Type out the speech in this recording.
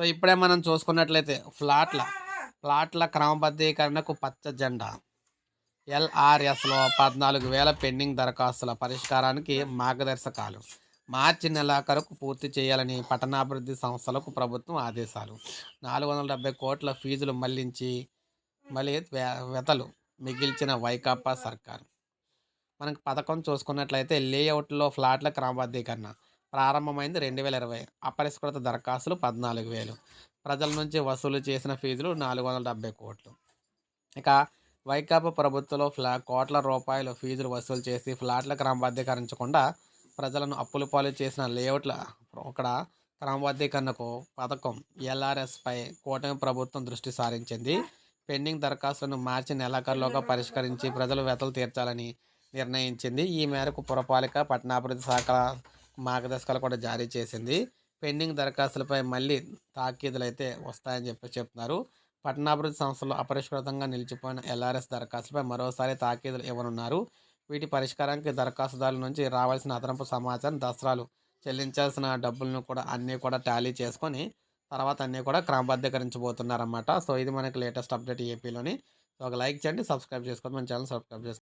So ఇప్పుడే మనం చూసుకున్నట్లయితే ఫ్లాట్ల ఫ్లాట్ల క్రమబద్ధీకరణకు పచ్చ జెండా. ఎల్ఆర్ఎస్లో పద్నాలుగు వేల పెండింగ్ దరఖాస్తుల పరిష్కారానికి మార్గదర్శకాలు. మార్చి నెలాఖరుకు పూర్తి చేయాలని పట్టణాభివృద్ధి సంస్థలకు ప్రభుత్వం ఆదేశాలు. నాలుగు వందల డెబ్బై కోట్ల ఫీజులు మళ్ళించి మళ్ళీ వెతలు మిగిల్చిన వైకాపా సర్కార్. మనకు పథకం చూసుకున్నట్లయితే లేఅవుట్లో ఫ్లాట్ల క్రమబద్ధీకరణ. ప్రారంభమైంది రెండు వేల ఇరవై. అపరిష్కృత దరఖాస్తులు పద్నాలుగు వేలు. ప్రజల నుంచి వసూలు చేసిన ఫీజులు నాలుగు వందల డెబ్బై కోట్లు. ఇక వైకాపా ప్రభుత్వంలో ఫ్లా కోట్ల రూపాయలు ఫీజులు వసూలు చేసి ఫ్లాట్ల క్రమబద్ధీకరించకుండా ప్రజలను అప్పుల పాలు చేసిన లేఅవుట్ల అక్కడ క్రమబద్ధీకరణకు పథకం ఎల్ఆర్ఎస్పై కూటమి ప్రభుత్వం దృష్టి సారించింది. పెండింగ్ దరఖాస్తులను మార్చి నెలాఖరులోగా పరిష్కరించి ప్రజలు వెతలు తీర్చాలని నిర్ణయించింది. ఈ మేరకు పురపాలిక పట్టణాభివృద్ధి శాఖ మార్గదర్శకాలు కూడా జారీ చేసింది. పెండింగ్ దరఖాస్తులపై మళ్ళీ తాకీదులు అయితే వస్తాయని చెప్పి చెప్తున్నారు. పట్టణాభివృద్ధి సంస్థలు అపరిష్కృతంగా నిలిచిపోయిన ఎల్ఆర్ఎస్ దరఖాస్తులపై మరోసారి తాకీదులు ఇవ్వనున్నారు. వీటి పరిష్కారానికి దరఖాస్తుదారుల నుంచి రావాల్సిన అదనపు సమాచారం దసరాలు చెల్లించాల్సిన డబ్బులను కూడా అన్నీ కూడా టాలీ చేసుకొని తర్వాత అన్నీ కూడా క్రమబద్ధీకరించబోతున్నారన్నమాట. సో ఇది మనకి లేటెస్ట్ అప్డేట్ ఏపీలోని. సో ఒక లైక్ చేయండి సబ్స్క్రైబ్ చేసుకోండి మన ఛానల్ సబ్స్క్రైబ్ చేసుకోండి.